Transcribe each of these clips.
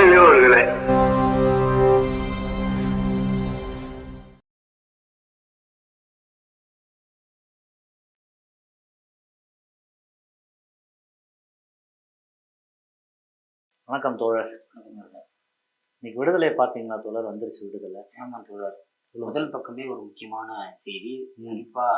பெரியோர்களே. வணக்கம் தோழர். இன்னைக்கு விடுதலை பார்த்தீங்களா தோழர்? வந்துருச்சு விடுதலை. ஆமாம் தோழர். முதல் பக்கமே ஒரு முக்கியமான செய்தி. ம். குறிப்பா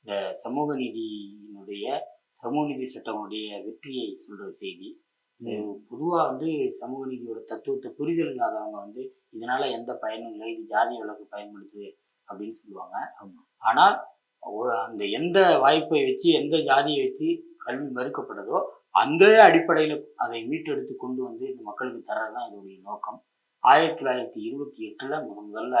இந்த சமூக நீதியினுடைய சமூக நீதி சட்டங்களுடைய வெற்றியை சொல்ற செய்தி. ம். பொதுவா வந்து சமூக நீதியோட தத்துவத்தை புரிதல் இல்லாதவங்க வந்து இதனால எந்த பயனும் இல்லை இது ஜாதி விலக்கு பயன்படுத்துது அப்படின்னு சொல்லுவாங்க. ஆனால் அந்த எந்த வாய்ப்பை வச்சு எந்த ஜாதியை வச்சு கல்வி மறுக்கப்பட்டதோ அந்த அடிப்படையில் அதை மீட்டெடுத்து கொண்டு வந்து இந்த மக்களுக்கு தர்றதுதான் இதோடைய நோக்கம் ஆயிரத்தி தொள்ளாயிரத்தி இருபத்தி எட்டுல முத முதல்ல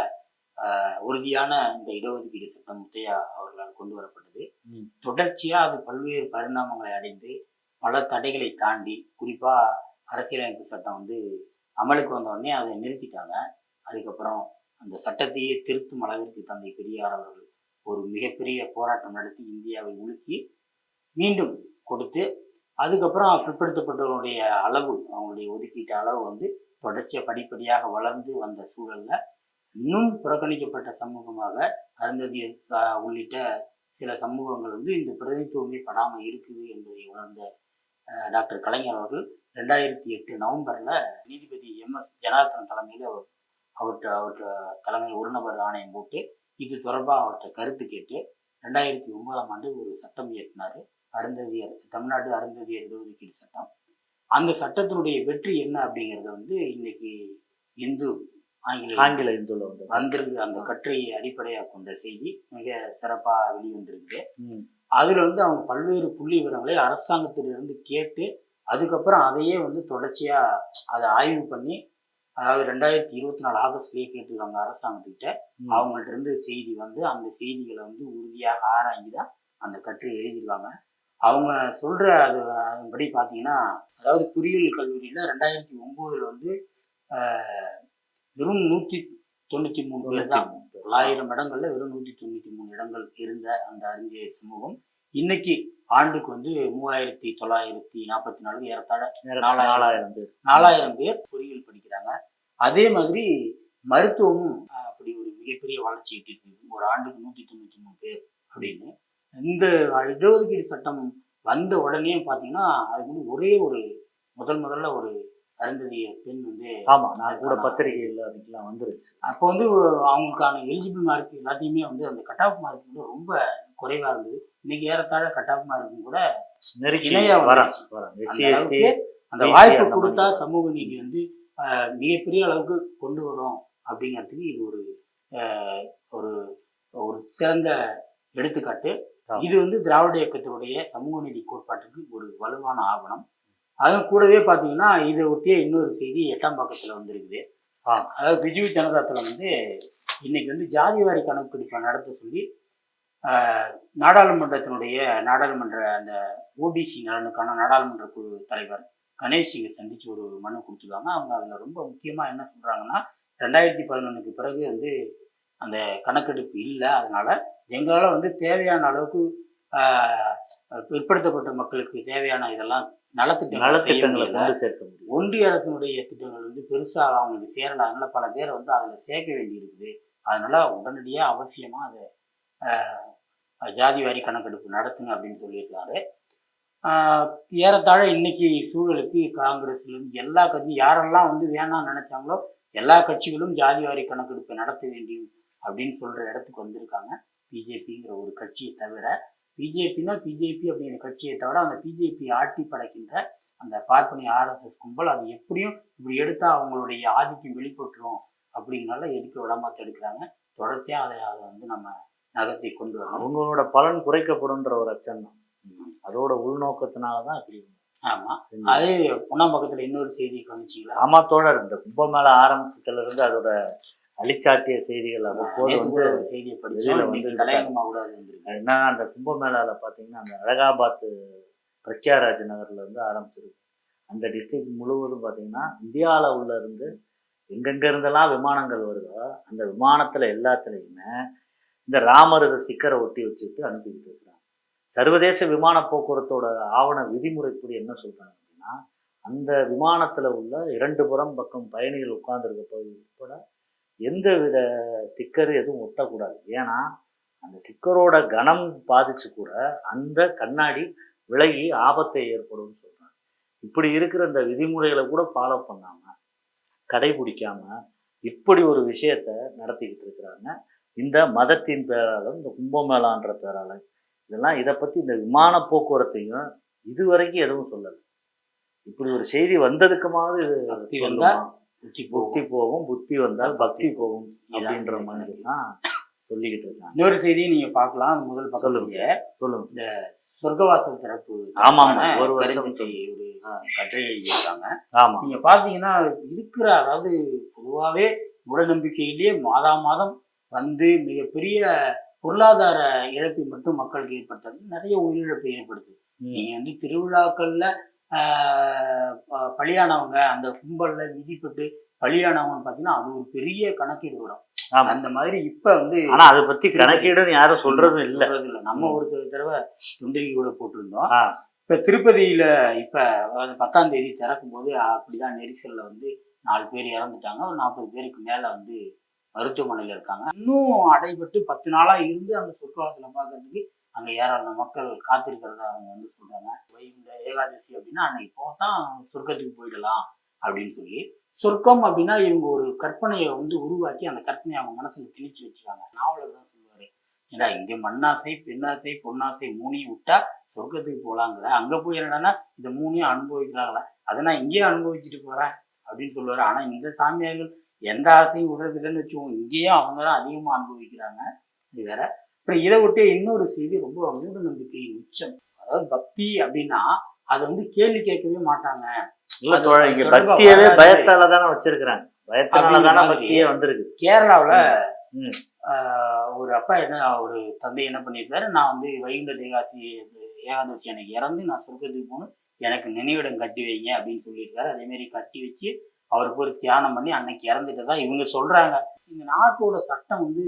உறுதியான இந்த இடஒதுக்கீடு சட்டம் முத்தையா அவர்களால் கொண்டு வரப்பட்டது ம். தொடர்ச்சியா அது பல்வேறு பரிணாமங்களை அடைந்து பல தடைகளை தாண்டி குறிப்பாக அரசியலமைப்பு சட்டம் வந்து அமலுக்கு வந்த உடனே அதை நிறுத்திட்டாங்க. அதுக்கப்புறம் அந்த சட்டத்தையே திருத்தும் அளவிற்கு தந்தை பெரியார் அவர்கள் ஒரு மிகப்பெரிய போராட்டம் நடத்தி இந்தியாவை உலுக்கி மீண்டும் கொடுத்து அதுக்கப்புறம் பிற்படுத்தப்பட்டவர்களுடைய அளவு அவங்களுடைய ஒதுக்கீட்டு அளவு வந்து தொடர்ச்சியாக படிப்படியாக வளர்ந்து வந்த சூழலில் இன்னும் புறக்கணிக்கப்பட்ட சமூகமாக அருந்ததியர் உள்ளிட்ட சில சமூகங்கள் வந்து இந்த பிரதித்துவமே படாமல் இருக்குது என்பதை உணர்ந்த டாக்டர் கலைஞர் அவர்கள் ரெண்டாயிரத்தி எட்டு நவம்பர்ல நீதிபதி எம் எஸ் ஜனார்தன் தலைமையில அவர்- அவர்கிட்ட அவர்கிட்ட தலைமையில் ஒரு நபர் ஆணையம் போட்டு இது தொடர்பாக அவர்கிட்ட கருத்து கேட்டு ரெண்டாயிரத்தி ஒன்பதாம் ஆண்டு ஒரு சட்டம் இயற்றினாரு. அருந்ததியர் தமிழ்நாடு அருந்ததியர் இடஒதுக்கீடு சட்டம். அந்த சட்டத்தினுடைய வெற்றி என்ன அப்படிங்கறத வந்து இன்னைக்கு இந்து ஆங்கில ஆங்கில இந்துல வந்து வந்திருக்கு. அந்த கட்டுரையை அடிப்படையாக கொண்ட செய்தி மிக சிறப்பா வெளிவந்திருக்கு. அதுல வந்து அவங்க பல்வேறு புள்ளி விவரங்களை அரசாங்கத்திலிருந்து கேட்டு அதுக்கப்புறம் அதையே வந்து தொடர்ச்சியா அதை ஆய்வு பண்ணி அதாவது ரெண்டாயிரத்தி இருபத்தி நாலு ஆகஸ்ட்லயே கேட்டிருக்காங்க அரசாங்கத்துக்கிட்ட. அவங்கள்ட்ட இருந்து செய்தி வந்து அந்த செய்திகளை வந்து உறுதியாக ஆராய்ந்து தான் அந்த கட்டுரை எழுதியிருக்காங்க. அவங்க சொல்ற அது அதன்படி பார்த்தீங்கன்னா அதாவது பொறியியல் கல்லூரியில ரெண்டாயிரத்தி ஒன்பதுல வந்து வெறும் நூத்தி தொண்ணூத்தி மூணு பேர் தான். தொள்ளாயிரம் இடங்கள்ல வெறும் நூத்தி தொண்ணூத்தி மூணு இடங்கள் இருந்த அந்த அறிஞர் சமூகம் இன்னைக்கு ஆண்டுக்கு வந்து மூவாயிரத்தி தொள்ளாயிரத்தி நாற்பத்தி நாலு ஏறத்தாழ நாலாயிரம். பேர். நாலாயிரம் பேர் பொறியியல் படிக்கிறாங்க. அதே மாதிரி மருத்துவமும் அப்படி ஒரு மிகப்பெரிய வளர்ச்சி எட்டிருக்கு ஒரு ஆண்டுக்கு நூத்தி தொண்ணூத்தி மூணு பேர் அப்படின்னு. இந்த இடஒதுக்கீடு சட்டம் வந்த உடனே பாத்தீங்கன்னா அதுக்கு வந்து ஒரே ஒரு முதல் முதல்ல ஒரு அருந்ததிய பெண் வந்து ஆமா நான் கூட பத்திரிகையில் அதுக்கெல்லாம் வந்துருச்சு அப்போ வந்து அவங்களுக்கான எலிஜிபிள் மார்க் எல்லாத்தையுமே வந்து அந்த கட் ஆஃப் மார்க் வந்து ரொம்ப குறைவா இருந்தது இன்னைக்கு ஏறத்தாழ கட் ஆஃப் மார்க்கும் கூட. வரேன் அந்த வாய்ப்பு கொடுத்தா. சமூக நீதி வந்து மிகப்பெரிய அளவுக்கு கொண்டு வரும் அப்படிங்கிறதுக்கு இது ஒரு ஒரு ஒரு சிறந்த எடுத்துக்காட்டு. இது வந்து திராவிட இயக்கத்தினுடைய சமூக நீதி கோட்பாட்டுக்கு ஒரு வலுவான ஆவணம் அதுவும் கூடவே பார்த்தீங்கன்னா இதை ஒட்டிய இன்னொரு செய்தி எட்டாம் பக்கத்துல வந்திருக்குது. ஆ. அதாவது பிஜு ஜனதா தளம் வந்து இன்னைக்கு வந்து ஜாதிவாரி கணக்கெடுப்பை நடத்த சொல்லி நாடாளுமன்றத்தினுடைய நாடாளுமன்ற அந்த ஓபிசி நலனுக்கான நாடாளுமன்ற குழு தலைவர் கணேஷ் சிங்கை சந்திச்சு ஒரு மனு கொடுத்துருக்காங்க. அவங்க அதில் ரொம்ப முக்கியமாக என்ன சொல்கிறாங்கன்னா ரெண்டாயிரத்தி பதினொன்றுக்கு பிறகு வந்து அந்த கணக்கெடுப்பு இல்லை. அதனால எங்களால் வந்து தேவையான அளவுக்கு பிற்படுத்தப்பட்ட மக்களுக்கு தேவையான இதெல்லாம் நலத்திட்டங்கள் நலத்திட்டங்களை. கொண்டு சேர்க்க முடியும் ஒன்றிய அரசினுடைய திட்டங்கள் வந்து பெருசா அவங்களுக்கு சேரல. அதனால பல பேரை வந்து அதுல சேர்க்க வேண்டி இருக்குது அதனால உடனடியா அவசியமா அதை ஆஹ், ஜாதி வாரி கணக்கெடுப்பு நடத்துங்க அப்படின்னு சொல்லியிருக்காரு. ஏறத்தாழ இன்னைக்கு சூழலுக்கு காங்கிரஸ்ல இருந்து எல்லா கட்சியும் யாரெல்லாம் வந்து வேணாம்னு நினைச்சாங்களோ எல்லா கட்சிகளும் ஜாதி வாரி கணக்கெடுப்பை நடத்த வேண்டும் அப்படின்னு சொல்ற இடத்துக்கு வந்திருக்காங்க. பிஜேபிங்கிற ஒரு கட்சியை தவிர பிஜேபினா பிஜேபி அப்படிங்கிற கட்சியை தவிர அந்த பிஜேபி ஆட்டி படைக்கின்ற அந்த பார்ப்பனிய ஆர்எஸ்எஸ் கும்பல் அது எப்படியும் இப்படி எடுத்தா அவங்களுடைய ஆதிக்கம் வெளிப்பட்டுரும் அப்படிங்கனால எடுக்க விடாம எடுக்கிறாங்க? தொடர்ச்சியா அதை அதை வந்து நம்ம நகர்த்தி கொண்டு வரணும். அவங்களோட பலன் குறைக்கப்படும்ன்ற ஒரு அச்சம் தான். அதோட உள்நோக்கத்தினால தான் இப்படி ஆமா. செஞ்சு- அதே ஒன்னாம் பக்கத்துல இன்னொரு செய்தி கவனிச்சிங்களா ஆமா தோழர் இந்த கும்பமேளா ஆரம்பிச்சதுல இருந்து அதோட அழிச்சாட்டிய செய்திகள் அவ்வப்போது வந்து செய்தியை அது வந்திருக்கு. என்னன்னா அந்த கும்பமேளால பாத்தீங்கன்னா அந்த அலகாபாத் பிரக்யாராஜ் நகர்ல இருந்து ஆரம்பிச்சிருக்கு. அந்த டிஸ்ட்ரிக்ட் முழுவதும் பாத்தீங்கன்னா இந்தியால உள்ள இருந்து எங்கெங்க இருந்தெல்லாம் விமானங்கள் வருதோ அந்த விமானத்துல எல்லாத்துலயுமே இந்த ராமர் சிக்கரை ஒட்டி வச்சுட்டு அனுப்பிக்கிட்டு இருக்கிறாங்க சர்வதேச விமான போக்குவரத்தோட ஆவண விதிமுறைப்படி என்ன சொல்றாங்க அப்படின்னா அந்த விமானத்துல உள்ள இரண்டு புறம் பக்கம் பயணிகள் உட்கார்ந்துருக்க பகுதி உட்பட எந்த வித ஸ்டிக்கர் எதுவும் ஒட்டக்கூடாது. ஏன்னா அந்த ஸ்டிக்கரோட கனம் பாதிச்சு கூட அந்த கண்ணாடி விலகி ஆபத்தை ஏற்படும்னு சொல்றாங்க. இப்படி இருக்கிற இந்த விதிமுறைகளை கூட ஃபாலோ பண்ணாம கடைபிடிக்காம இப்படி ஒரு விஷயத்த நடத்திக்கிட்டு இருக்கிறாங்க. இந்த மதத்தின் பேராலும் இந்த கும்பமேளான்ற பேராலும் இதெல்லாம் இதை பத்தி இந்த விமான போக்குவரத்தையும் இதுவரைக்கும் எதுவும் சொல்லலை. இப்படி ஒரு செய்தி வந்ததுக்குமாவது இது பக்தி சொல்லுமா? வந்தா புத்தி போகும். புத்தி வந்தால் பக்தி போகும். அப்படின்ற மாதிரி தான் சொல்லிக்கிட்டு இருக்காங்க. இன்னொரு செய்தியை நீங்க பார்க்கலாம். முதல் பக்கத்துலயே சொல்லுங்க. சொர்க்கவாசல் திறப்பு. ஆமா, ஆமா. ஒரு வருஷம் ஒரு கட்டுரை எழுதியிருக்காங்க. நீங்க பாத்தீங்கன்னா இருக்கிற அதாவது பொதுவாவே மூடநம்பிக்கையிலேயே மாதா மாதம் வந்து மிகப்பெரிய பொருளாதார இழப்பை மட்டும் மக்களுக்கு ஏற்படுத்துறது. நிறைய உயிரிழப்பை ஏற்படுத்துது. ம். நீங்க வந்து திருவிழாக்கள்ல பலியானவங்க அந்த கும்பல்ல விதிப்பட்டு பலியானவங்க பாத்தீங்கன்னா அது ஒரு பெரிய கணக்கீடு வரும். அந்த மாதிரி இப்ப வந்து ஆனா அதை பத்தி கணக்கீடுன்னு யாரும் சொல்றதும் இல்ல. சொல்றது இல்ல நம்ம ஒரு தடவை துண்டறிக்கை கூட போட்டிருந்தோம். இப்ப திருப்பதியில இப்ப பத்தாம் தேதி திறக்கும் போது அப்படிதான் நெரிசல்ல வந்து நாலு பேர் இறந்துட்டாங்க. ஒரு நாற்பது பேருக்கு மேல வந்து மருத்துவமனையில இருக்காங்க. இன்னும் அடைபட்டு பத்து நாளா இருந்து அந்த சொர்க்கவாசலை பார்க்கறதுக்கு அங்க ஏராளமான மக்கள் காத்திருக்கிறத அவங்க வந்து சொல்றாங்க. வைகுண்ட ஏகாதசி அப்படின்னா அன்னைக்கு போதான் சொர்க்கத்துக்கு போயிடலாம் அப்படின்னு சொல்லி சொர்க்கம் அப்படின்னா இவங்க ஒரு கற்பனையை வந்து உருவாக்கி அந்த கற்பனையை அவங்க மனசுல திணிச்சு வச்சுக்காங்க நாவலர் தான் சொல்லுவாரு ஏடா இங்க மண்ணாசை பெண்ணாசை பொன்னாசை மூணையும் விட்டா சொர்க்கத்துக்கு போகலாங்கிற அங்க போய் என்னடான்னா இந்த மூணையும் அனுபவிக்கிறாங்களா? அதை நான் இங்கேயே அனுபவிச்சுட்டு போறேன் அப்படின்னு சொல்லுவாரு. ஆனா இந்த சாமியார்கள் எந்த ஆசையும் விடுறது இல்லைன்னு வச்சுக்கோங்க. இங்கேயும் அவங்க தான் அதிகமா அனுபவிக்கிறாங்க. இது வேற. அப்புறம் இதை விட்டு இன்னொரு செய்தி ரொம்ப மூட நம்பிக்கையின் உச்சம். அதாவது பக்தி அப்படின்னா அதை வந்து கேள்வி கேட்கவே மாட்டாங்க. பக்தியவே. பயத்தால தானே வச்சிருக்கிறாங்க. பயத்தால. பக்தியே வந்திருக்கு. கேரளாவுல ஒரு அப்பா என்ன ஒரு தந்தை என்ன பண்ணியிருக்காரு நான் வந்து வைகுண்ட தேகாசி ஏகாதசி எனக்கு இறந்து நான் சொர்க்கத்துக்கு போகணும். எனக்கு நினைவிடம் கட்டி வைங்க அப்படின்னு சொல்லியிருக்காரு. அதே மாதிரி கட்டி வச்சு அவருக்கு ஒரு தியானம் பண்ணி அன்னைக்கு இறந்துட்டதா இவங்க சொல்றாங்க. இந்த நாட்டோட சட்டம் வந்து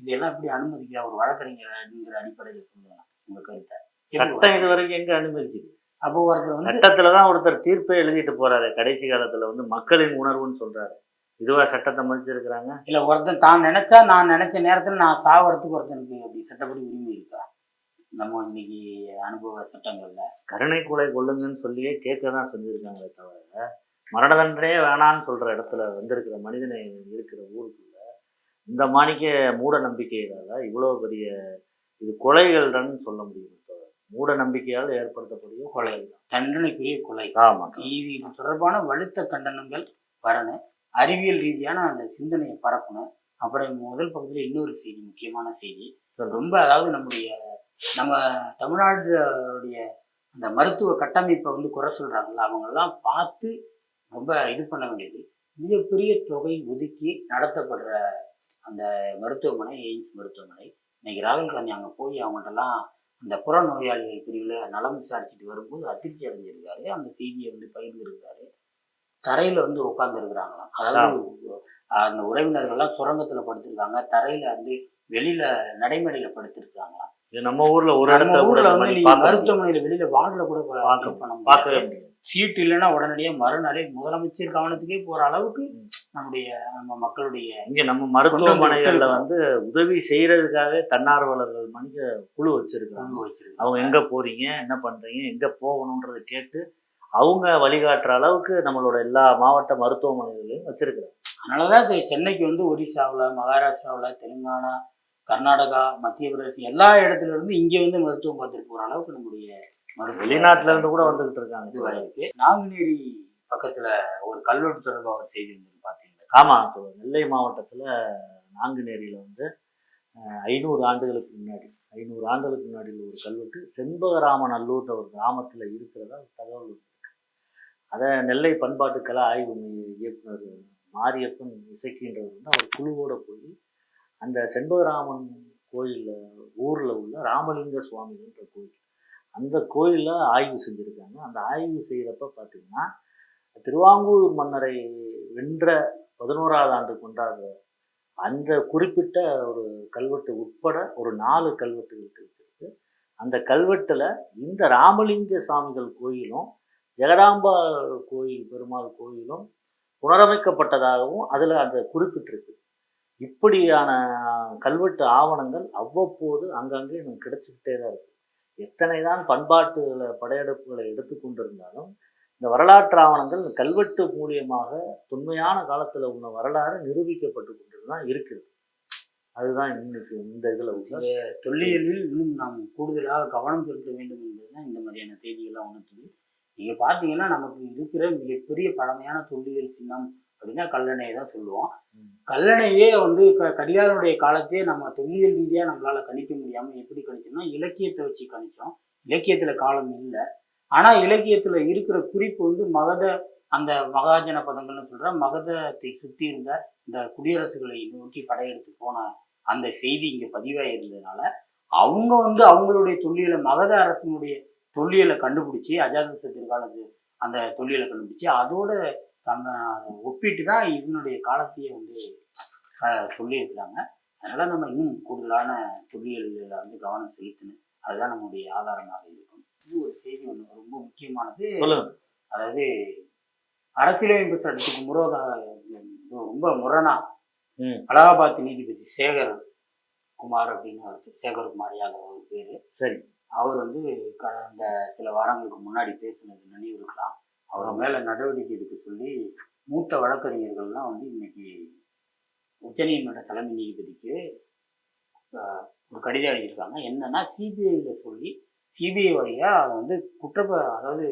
இதெல்லாம் எப்படி அனுமதிக்கிற? ஒரு வழக்கறிஞர்ங்கிற அடிப்படையில் சொல்லுவாங்க உங்க கருத்தை. சட்டம் இது வரைக்கும் எங்க அனுமதிக்குது? அப்போ ஒருத்தர் வந்து சட்டத்துலதான் ஒருத்தர் தீர்ப்பே எழுதிட்டு போறாரு. கடைசி காலத்துல வந்து மக்களின் உணர்வுன்னு சொல்றாரு. இதுவா சட்டத்தை மதிச்சிருக்கிறாங்க? இல்ல ஒருத்தன் தான் நினைச்சா நான் நினைச்ச நேரத்துல நான் சாவறதுக்கு ஒருத்தனுக்கு அப்படி சட்டப்படி உரிமை இருக்கா? நம்ம இன்னைக்கு அனுபவ சட்டங்கள்ல. கருணை கொலை கொள்ளுங்கன்னு சொல்லியே கேட்க தான் செஞ்சிருக்காங்களே தவிர மரண தண்டனையே வேணான்னு சொல்ற இடத்துல வந்திருக்கிற மனிதனை இருக்கிற ஊருக்குள்ள இந்த மாணிக்க மூட நம்பிக்கையினால இவ்வளவு பெரிய இது கொலைகள்ன்னு சொல்ல முடியும். மூட நம்பிக்கையால் ஏற்படுத்தக்கூடிய கொலைகள் தான். தண்டனைக்குரிய கொலை. ஆமா. இது தொடர்பான வலுத்த கண்டனங்கள் வரணும் அறிவியல் ரீதியான அந்த சிந்தனையை பரப்பணும். அப்புறம் முதல் பக்கத்துல இன்னொரு செய்தி முக்கியமான செய்தி. ரொம்ப அதாவது நம்முடைய நம்ம தமிழ்நாடுடைய அந்த மருத்துவ கட்டமைப்பை வந்து குறை சொல்றாங்கல்ல அவங்க எல்லாம் பார்த்து ரொம்ப இது பண்ண வேண்டியது. மிகப்பெரிய தொகை ஒதுக்கி நடத்தப்படுற அந்த மருத்துவமனை எய்ம்ஸ் மருத்துவமனை. இன்னைக்கு ராகுல் காந்தி அங்க போய் அவங்கள்ட்டலாம் அந்த புற நோயாளிகள் பிரிவுல நலம் விசாரிச்சுட்டு வரும்போது அதிர்ச்சி அடைஞ்சிருக்காரு. அந்த செய்தியை வந்து பகிர்ந்திருக்காரு. தரையில வந்து உட்கார்ந்து இருக்கிறாங்களாம் அதாவது அந்த உறவினர்கள்லாம் சுரங்கத்துல படுத்திருக்காங்க. தரையில வந்து வெளியில நடைமேடையில படுத்திருக்காங்களாம். நம்ம ஊர்ல ஒரு இடத்துல. மருத்துவமனையில வெளியில வார்டுல கூட பார்க்க பண்ண. பார்க்கவே முடியாது சீட்டு இல்லைன்னா உடனடியே மறுநாளே முதலமைச்சர் கவனத்துக்கே போற அளவுக்கு நம்முடைய நம்ம மக்களுடைய இங்க நம்ம மருத்துவமனைகள்ல. வந்து உதவி செய்யறதுக்காகவே தன்னார்வலர்கள் மனித குழு வச்சிருக்காங்க. வச்சிருக்காங்க. அவங்க எங்க போறீங்க என்ன பண்றீங்க எங்க போகணுன்றதை கேட்டு அவங்க வழிகாட்டுற அளவுக்கு நம்மளோட எல்லா மாவட்ட மருத்துவமனைகளையும் வச்சிருக்கிறாங்க. அதனாலதான் இது சென்னைக்கு வந்து ஒடிசாவுல மகாராஷ்டிராவுல தெலுங்கானா கர்நாடகா மத்திய பிரதேசம் எல்லா இடத்துல இருந்து இங்க வந்து மருத்துவம் பார்த்துட்டு போற அளவுக்கு நம்முடைய வெளிநாட்டுல இருந்து கூட வந்துகிட்டு இருக்காங்க. இதுவாயிருக்கு நாங்குநேரி பக்கத்துல ஒரு கல்வெட்டு தொடர்பா ஒரு செய்தி வந்து பாத்தீங்கன்னா ஆமா நெல்லை மாவட்டத்துல நாங்குநேரியில வந்து ஐநூறு ஆண்டுகளுக்கு முன்னாடி ஐநூறு ஆண்டுகளுக்கு முன்னாடி ஒரு கல்வெட்டு செண்பகராமநல்லூர்ன்ற ஒரு கிராமத்துல இருக்கிறதா தகவல் அதை நெல்லை பண்பாட்டு கலை ஆய்வு இயக்குனர் மாரியப்பன் இசைக்கின்றவர் வந்து அவர் குழுவோட போய் அந்த செண்பகராமன் கோயில்ல ஊர்ல உள்ள ராமலிங்க சுவாமின்ற கோயில் அந்த கோயிலில் ஆய்வு செஞ்சுருக்காங்க. அந்த ஆய்வு செய்கிறப்ப பார்த்தீங்கன்னா திருவாங்கூர் மன்னரை வென்ற பதினோராவது ஆண்டு கொண்டாடுற அந்த குறிப்பிட்ட ஒரு கல்வெட்டு உட்பட ஒரு நாலு கல்வெட்டுகள் கிடைச்சிருக்கு அந்த கல்வெட்டில் இந்த ராமலிங்க சாமிகள் கோயிலும் ஜெகதாம்பா கோயில் பெருமாள் கோயிலும் புனரமைக்கப்பட்டதாகவும் அதில் அந்த குறிப்பிட்டிருக்கு. இப்படியான கல்வெட்டு ஆவணங்கள் அவ்வப்போது அங்கங்கே எனக்கு கிடைச்சிக்கிட்டே தான் இருக்குது எத்தனை தான் படையெடுப்புகளை எடுத்துக்கொண்டிருந்தாலும் இந்த வரலாற்று ஆவணங்கள் இந்த கல்வெட்டு மூலியமாக தொன்மையான காலத்தில் உள்ள வரலாறு நிரூபிக்கப்பட்டு கொண்டு தான் இருக்குது. அதுதான் இன்னைக்கு இந்த இதில் உள்ள தொல்லியலில் இன்னும் நாம் கூடுதலாக கவனம் செலுத்த வேண்டும் என்பதுதான் இந்த மாதிரியான செய்திகள்லாம் உணர்த்துது. நீங்க பார்த்தீங்கன்னா நமக்கு இருக்கிற மிகப்பெரிய பழமையான தொல்லியல் சின்னம் அப்படின்னா கல்லணையை தான் சொல்லுவோம். கல்லணையே வந்து க- கடிகாரனுடைய காலத்தையே நம்ம தொல்லியல் ரீதியாக நம்மளால கணிக்க முடியாமல் எப்படி கணிச்சோம்னா இலக்கியத்தை வச்சு கணிச்சோம். இலக்கியத்துல காலம் இல்லை. ஆனா இலக்கியத்துல இருக்கிற குறிப்பு வந்து மகத அந்த மகாஜன பதங்கள்னு சொல்ற மகதத்தை சுற்றி இருந்த இந்த குடியரசுகளை நோக்கி படையெடுத்து போன அந்த செய்தி இங்கே பதிவாகி இருந்ததுனால அவங்க வந்து அவங்களுடைய தொல்லியலை மகத அரசினுடைய தொல்லியலை கண்டுபிடிச்சி அஜாதசத்திர காலத்து அந்த தொல்லியலை கண்டுபிடிச்சி அதோட நம்ம ஒப்பிட்டு தான் இதனுடைய காலத்தையே வந்து சொல்லியிருக்கிறாங்க. அதனால நம்ம இன்னும் கூடுதலான தொல்லியல்ல வந்து கவனம் செலுத்தணும். அதுதான் நம்முடைய ஆதாரமாக இருக்கும். இது ஒரு செய்தி ஒன்று ரொம்ப முக்கியமானது. அதாவது அரசியலமைப்பு சட்டத்துக்கு முரோத ரொம்ப முரணா. அலகாபாத் நீதிபதி சேகர் குமார் அப்படின்னு அவர் சேகர்குமார் யாதவ் அவர் பேரு. சரி. அவர் வந்து கடந்த சில வாரங்களுக்கு முன்னாடி பேசினது நினைவு இருக்கலாம் அவர் மேலே நடவடிக்கை எடுக்க சொல்லி மூத்த வழக்கறிஞர்கள்லாம் வந்து இன்னைக்கு உச்சநீதிமன்ற தலைமை நீதிபதிக்கு ஒரு கடிதம் எழுதியிருக்காங்க. என்னன்னா சிபிஐயில் சொல்லி சிபிஐ வழியாக அதை வந்து குற்றப்ப அதாவது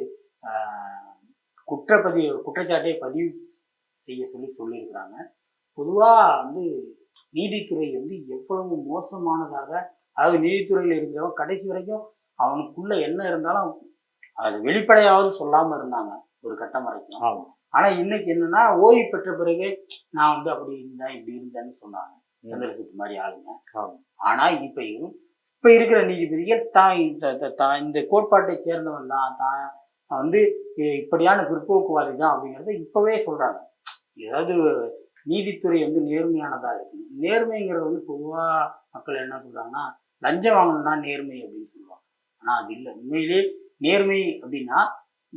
குற்றப்பதிவு குற்றச்சாட்டை பதிவு செய்ய சொல்லி சொல்லியிருக்கிறாங்க. பொதுவாக வந்து நீதித்துறை வந்து எவ்வளவு மோசமானதாக அதாவது நீதித்துறையில் இருந்தவன் கடைசி வரைக்கும் அவனுக்குள்ள என்ன இருந்தாலும் அது வெளிப்படையாவது சொல்லாமல் இருந்தாங்க. ஒரு கட்டம் வரைக்கும். ஆமாம் ஆனா இன்னைக்கு என்னன்னா ஓய்வு பெற்ற பிறகு நான் வந்து அப்படி இருந்தேன் இப்படி இருந்தேன்னு சொன்னாங்க. சந்திரசூட் மாதிரி ஆளுங்க. ஆனா இப்ப இப்ப இருக்கிற நீதிபதிகள் தான் இந்த கோட்பாட்டை சேர்ந்தவன் தான் தான் வந்து இப்படியான பிற்போக்குவாதி தான் அப்படிங்கறத இப்பவே சொல்றாங்க. ஏதாவது நீதித்துறை வந்து நேர்மையானதா இருக்கு. நேர்மைங்கிறது வந்து பொதுவா மக்கள் என்ன சொல்றாங்கன்னா லஞ்சம் வாங்கணும்னா நேர்மை அப்படின்னு சொல்லுவாங்க. ஆனா அது இல்லை. உண்மையிலே நேர்மை அப்படின்னா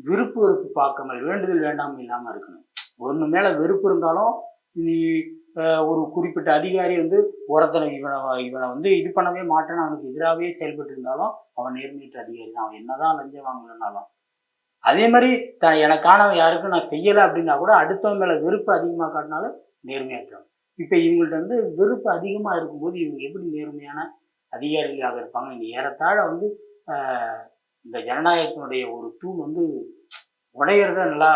விருப்பு வெறுப்பு பார்க்காமல் வேண்டுதல் வேண்டாமல் இல்லாமல் இருக்கணும். ஒன்று மேலே வெறுப்பு இருந்தாலும் நீ ஒரு குறிப்பிட்ட அதிகாரி வந்து ஒருத்தனை இவனை இவனை வந்து இது பண்ணவே மாட்டேன்னு அவனுக்கு எதிராகவே செயல்பட்டு இருந்தாலும் அவன் நேர்மையற்ற அதிகாரி தான். அவன் என்னதான் லஞ்சம் வாங்கலனாலும் அதே மாதிரி த எனக்கானவன் யாருக்கும் நான் செய்யலை அப்படின்னா கூட அடுத்தவன் மேலே வெறுப்பு அதிகமாக காட்டினாலும் நேர்மையற்றவன். இப்போ இவங்கள்ட்ட வந்து வெறுப்பு அதிகமாக இருக்கும்போது இவங்க எப்படி நேர்மையான அதிகாரிகளாக இருப்பாங்க? இந்த ஏறத்தாழ வந்து இந்த ஜனநாயகத்தினுடைய ஒரு தூண் வந்து உடையிறத நல்லா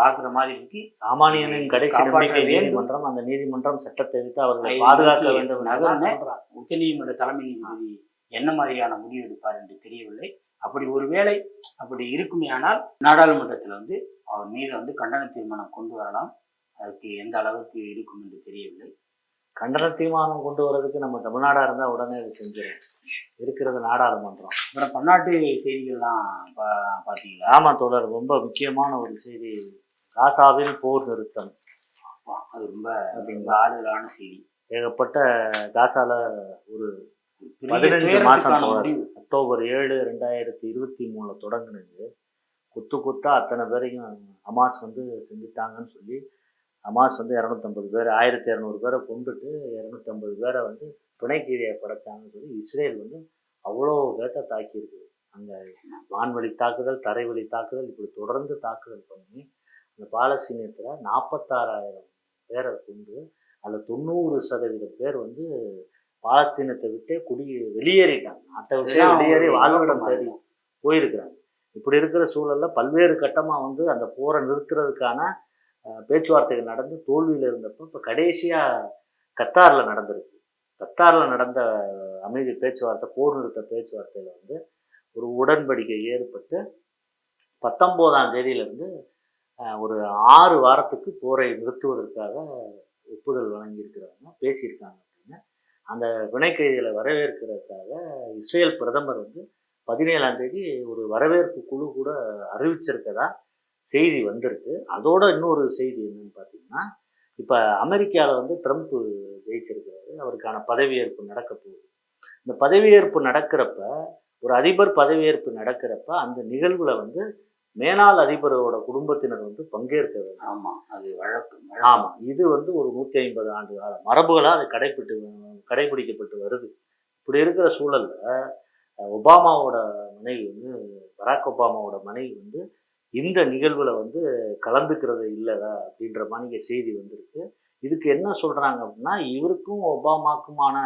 பார்க்குற மாதிரி இருக்கு. சாமானியனின் கடைசி நம்பிக்கை. நீதிமன்றம் அந்த நீதிமன்றம் சட்டத்தை எடுத்து அவர்களை பாதுகாக்க வேண்டும் தான் சொல்றாங்க. உச்சநீதிமன்ற தலைமை நீதிபதி என்ன மாதிரியான முடிவு எடுப்பார் என்று தெரியவில்லை. அப்படி ஒருவேளை அப்படி இருக்குமேயானால் நாடாளுமன்றத்தில் வந்து அவர் மீது வந்து கண்டன தீர்மானம் கொண்டு வரலாம். அதுக்கு எந்த அளவுக்கு இருக்கும் என்று தெரியவில்லை. கண்டன தீர்மானம் கொண்டு வரதுக்கு நம்ம தமிழ்நாடா இருந்தா உடனே அது செஞ்சிடும் இருக்கிறது நாடாளுமன்றம். அப்புறம் பன்னாட்டு செய்திகள்லாம் பா- பார்த்தீங்களா? ஆமா தோழர் ரொம்ப முக்கியமான ஒரு செய்தி. காசாவில் போர் நிறுத்தம். அது ரொம்ப அப்படிங்களா? ரொம்ப ஆறுதலான செய்தி. ஏகப்பட்ட காசால ஒரு பதினஞ்சு. முடிவு. அக்டோபர் ஏழு ரெண்டாயிரத்தி இருபத்தி மூணுல தொடங்குனது. குத்து குத்தா அத்தனை பேரையும் ஹமாஸ் வந்து செஞ்சுட்டாங்கன்னு சொல்லி ஹமாஸ் வந்து இரநூத்தம்பது பேர் ஆயிரத்தி இரநூறு பேரை கொண்டுட்டு இரநூத்தம்பது பேரை வந்து துணைக்கீரியை படைச்சாங்கன்னு சொல்லி இஸ்ரேல் வந்து அவ்வளோ பேர்த்த தாக்கி இருக்குது அங்கே வான்வழி தாக்குதல் தரைவழி தாக்குதல் இப்படி தொடர்ந்து தாக்குதல் பண்ணி அந்த பாலஸ்தீனியத்தில் நாற்பத்தாறாயிரம் பேரை கொண்டு அதில் தொண்ணூறு சதவீதம் பேர் வந்து பாலஸ்தீனத்தை விட்டே குடி வெளியேறிட்டாங்க. நாட்டை விட்டே வெளியேறி வாழ்விடம் தேடி போயிருக்கிறாங்க. இப்படி இருக்கிற சூழல்ல பல்வேறு கட்டமா வந்து அந்த போரை நிறுத்துறதுக்கான பேச்சுவார்த்தைகள் நடந்து தோல்வியில் இருந்தப்போ இப்போ கடைசியாக கத்தாரில் நடந்திருக்கு. கத்தாரில் நடந்த அமைதி பேச்சுவார்த்தை போர் நிறுத்த பேச்சுவார்த்தையில் வந்து ஒரு உடன்படிக்கை ஏற்பட்டு பத்தொம்போதாம் தேதியிலேருந்து ஒரு ஆறு வாரத்துக்கு போரை நிறுத்துவதற்காக ஒப்புதல் வழங்கியிருக்கிறாங்க பேசியிருக்காங்க அப்படின்னு. அந்த வினைக்கைதிகளை வரவேற்கிறதுக்காக இஸ்ரேல் பிரதமர் வந்து பதினேழாம் தேதி ஒரு வரவேற்பு குழு கூட அறிவிச்சிருக்கதா செய்தி வந்திருக்கு. அதோட இன்னொரு செய்தி என்னன்னு பார்த்தீங்கன்னா இப்போ அமெரிக்காவில் வந்து ட்ரம்ப் ஜெயிச்சிருக்கிறாரு. அவருக்கான பதவியேற்பு நடக்க போகுது. இந்த பதவியேற்பு நடக்கிறப்ப ஒரு அதிபர் பதவியேற்பு நடக்கிறப்ப அந்த நிகழ்வுல வந்து மேனாள் அதிபரோட குடும்பத்தினர் வந்து பங்கேற்க வேண்டும். ஆமா அது வழக்கு ஆமா இது வந்து ஒரு நூத்தி ஐம்பது ஆண்டு கால மரபுகளா அது கடைபிட்டு கடைபிடிக்கப்பட்டு வருது. இப்படி இருக்கிற சூழல்ல ஒபாமாவோட மனைவி வந்து பராக் ஒபாமாவோட மனைவி வந்து இந்த நிகழ்வில் வந்து கலந்துக்கிறது இல்லைதா அப்படின்ற மாதிரி செய்தி வந்திருக்கு. இதுக்கு என்ன சொல்கிறாங்க அப்படின்னா இவருக்கும் ஒபாமாக்குமான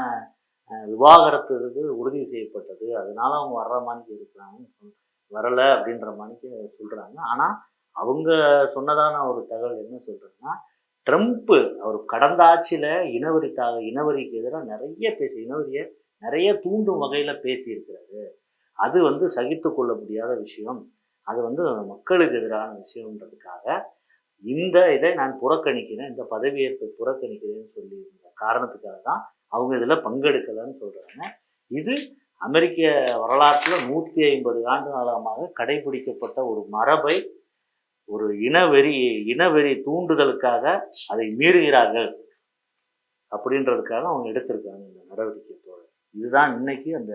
விவாகரத்து இது உறுதி செய்யப்பட்டது. அதனால அவங்க வர்ற மாதிரி இருக்கிறாங்க வரலை அப்படின்ற மாதிரி சொல்கிறாங்க ஆனால் அவங்க சொன்னதான ஒரு தகவல் என்ன சொல்கிறதுன்னா ட்ரம்ப்பு அவர் கடந்த ஆட்சியில் இனவரித்தாக இனவரிக்கு எதிராக நிறைய பேசி இனவரியை நிறைய தூண்டும் வகையில் பேசியிருக்கிறாரு. அது வந்து சகித்து கொள்ள முடியாத விஷயம். அது வந்து மக்களுக்கு எதிரான விஷயம்ன்றதுக்காக இந்த இதை நான் புறக்கணிக்கிறேன் இந்த பதவியேற்பை புறக்கணிக்கிறேன்னு சொல்லி இருந்த காரணத்துக்காக தான் அவங்க இதில் பங்கெடுக்கலைன்னு சொல்கிறாங்க இது அமெரிக்க வரலாற்றில் நூற்றி ஐம்பது ஆண்டு காலமாக கடைபிடிக்கப்பட்ட ஒரு மரபை ஒரு இனவெறி இனவெறி தூண்டுதலுக்காக அதை மீறுகிறார்கள் அப்படின்றதுக்காக அவங்க எடுத்திருக்காங்க இந்த நடவடிக்கை தோழர் இதுதான் இன்னைக்கு அந்த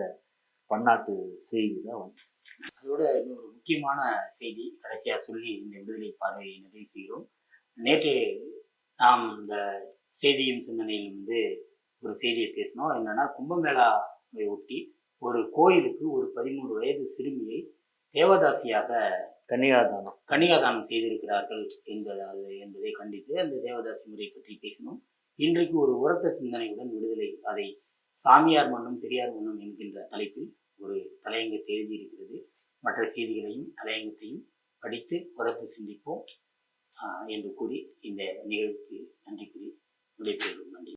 பன்னாட்டு செய்தி தான் வந்து. அதோட இன்னொரு முக்கியமான செய்தி கடைசியா சொல்லி இந்த விடுதலை பார்வையை நிறைவு செய்கிறோம். நேற்று நாம் இந்த செய்தியும் சிந்தனையில் வந்து ஒரு செய்தியை பேசினோம். என்னன்னா கும்பமேளாவை ஒட்டி ஒரு கோயிலுக்கு ஒரு பதிமூணு வயது சிறுமியை தேவதாசியாக கன்னிகாதானம். கன்னிகாதானம் செய்திருக்கிறார்கள் என்பது அது என்பதை கண்டித்து அந்த தேவதாசி முறை பற்றி பேசினோம். இன்றைக்கு ஒரு உரத்த சிந்தனையுடன் விடுதலை அதை சாமியார் மண்ணும் பெரியார் மண்ணும் என்கின்ற தலைப்பில் ஒரு தலையங்கத்தை எழுதியிருக்கிறது. மற்ற செய்திகளையும் தலையங்கத்தையும் படித்து உரத்து சிந்திப்போம். ஆஹ் என்று கூறி இந்த நிகழ்வுக்கு நன்றி கூறி விடைபெறுகிறோம். நன்றி.